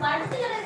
படுத்துக்கிறது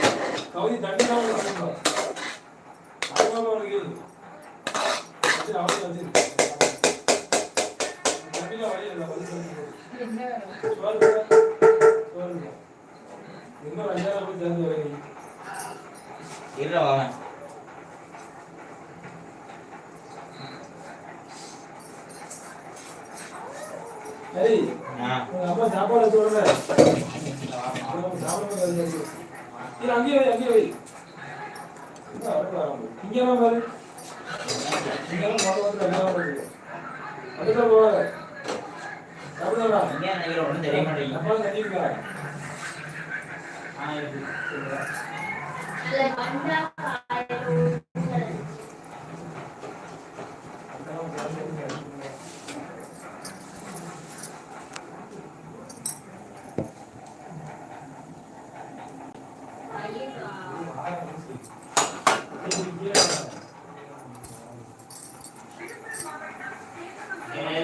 Houthi தண்ணி தான் அதுதான் வச்சு அவனுக்கு வச்சு தண்ணியில வழி இல்லை வழி சோறு சோறு இன்னும் ரெண்டாயிரம் போய் சேர்ந்து வரீங்க இருடா வரேன் சரி அம்மா சாப்பாடு விடுங்க சாப்பிட இல்லை அங்கேயே வை அங்கேயே வை. இங்கெல்லாம் பாரு இங்கெல்லாம் மொதல் வந்து எல்லாம் வருது அதுதான் போவாங்க இங்கே ஒன்றும் தெரிய மாட்டேங்குது. ஆ இருக்கு அதுல வந்தா காலையில ஐயோ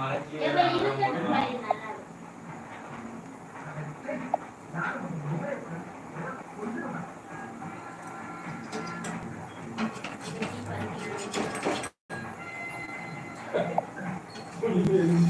நாற்பத்தி மூணு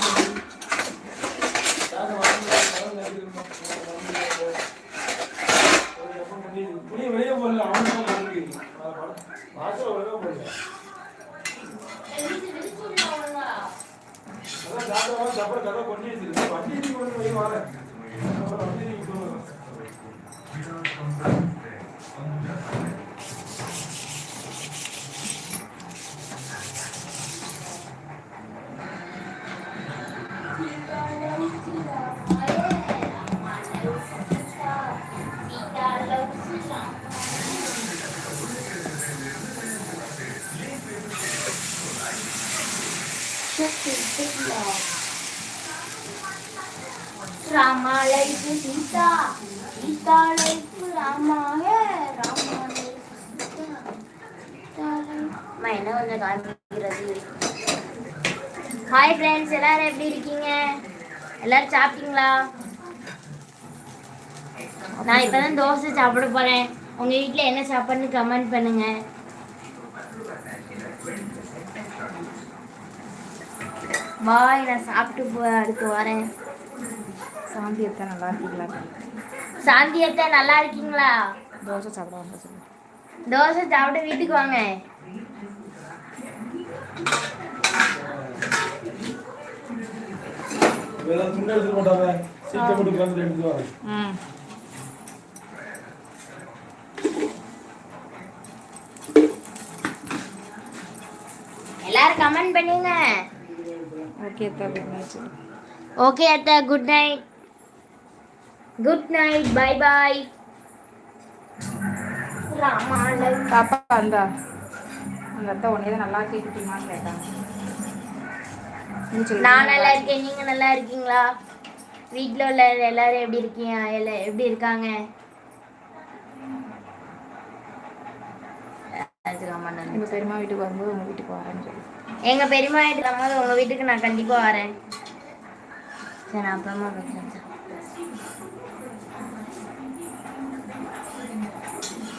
um, Rama life Sita, Sita life Rama hai, அம்மா என்ன கொஞ்சம் காமிக்கிறது ஹாய் ஃப்ரெண்ட்ஸ் எல்லாரும் எப்படி இருக்கீங்க? எல்லாரும் சாப்பிட்டீங்களா? நான் இப்பதான் தோசை சாப்பிட போகிறேன் உங்கள் வீட்டில் என்ன சாப்பாடுன்னு கமெண்ட் பண்ணுங்கள் பாய் நான் சாப்பிட்டு போ அடுத்து வரேன். சாந்தி அத்தை நல்லா இருக்கீங்களா? சாந்தி அத்தை நல்லா இருக்கீங்களா? தோசை சாப்பிட வந்த சொல்லு தோசை சாப்பிட்டு வீட்டுக்கு வாங்க. ம். எல்லாரும் கமெண்ட் பண்ணுங்க. ஓகே அத்தை குட் நைட் ஓகே அத்தை good night good night bye bye பாப்பா அந்த அந்த அத்தை தான் நல்லா கேட்டுட்டீங்களான்னு கேட்டாங்க. நான் நல்லா இருக்கேன். நீங்க நல்லா இருக்கீங்களா? வீட்ல உள்ள எல்லாரும் எப்படி இருக்கீங்க? எப்படி இருக்காங்க? பெரியம்மா வீட்டுக்கு வரும்போது உங்க வீட்டுக்கு வரேன்னு சொல்லு. எங்க பெரியம்மா வீட்டுக்கு வரும்போது உங்க வீட்டுக்கு நான் கண்டிப்பா வரேன். சரி நான் அப்புறமா பேசுறேன்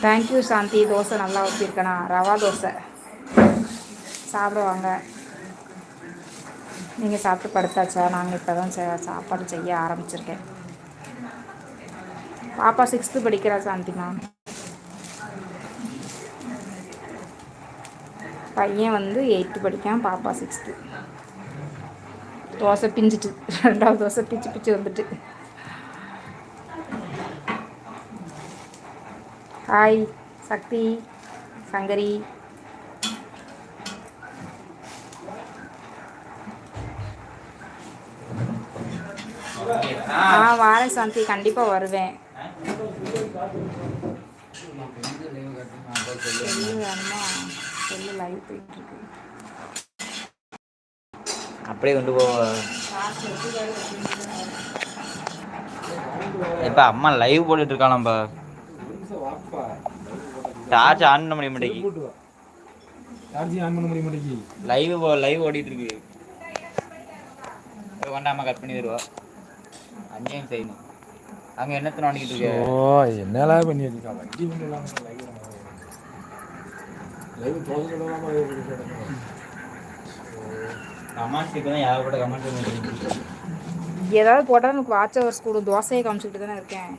தேங்க்யூ சாந்தி. தோசை நல்லா ஊற்றிருக்கேண்ணா ரவா தோசை. சாப்பிடுவாங்க. நீங்கள் சாப்பிட்டு படுத்தாச்சா? நாங்கள் இப்போ தான் சாப்பாடு செய்ய ஆரம்பிச்சிருக்கேன். பாப்பா சிக்ஸ்த்து படிக்கிறா சாந்திமா பையன் வந்து எயித்து படிக்கான் பாப்பா சிக்ஸ்த்து தோசை பிஞ்சிட்டு ரெண்டாவது தோசை பிச்சு பிச்சு வந்துட்டு. ஹாய் சக்தி சங்கரி. ஆ வாரேன் சாந்தி கண்டிப்பாக வருவேன். வேணுமா செல்லு லைவ் போயிட்டுருக்கு. அப்படியே கொண்டு போ இப்ப அம்மா லைவ் போட்டுட்டு இருக்காளாம்பா டார்ச் ஆன் பண்ண முடிய மாட்டேங்கி. சார்ஜிங் ஆன் பண்ண முடிய மாட்டேங்கி. லைவ் லைவ் ஓடிட்டு இருக்கு அம்மா கட் பண்ணி தருவா. அங்கேயும் செய்யணும். அங்க என்னத்த நோண்டிக்கிட்டு இருக்கு? ஓ என்னலாம் பண்ணி வச்சிருக்கா வண்டி ஒன்றும் இல்லாமல் லைவ் லைவ் தோசை இல்லாமல் லைவ் கமெண்ட்ஸ் இப்போ தான் ஏகப்பட்ட கமெண்ட் ஏதாவது போட்டால் எனக்கு வாட்ச் ஹவர்ஸ் கூட தோசையை காமிச்சிக்கிட்டு தானே இருக்கேன்.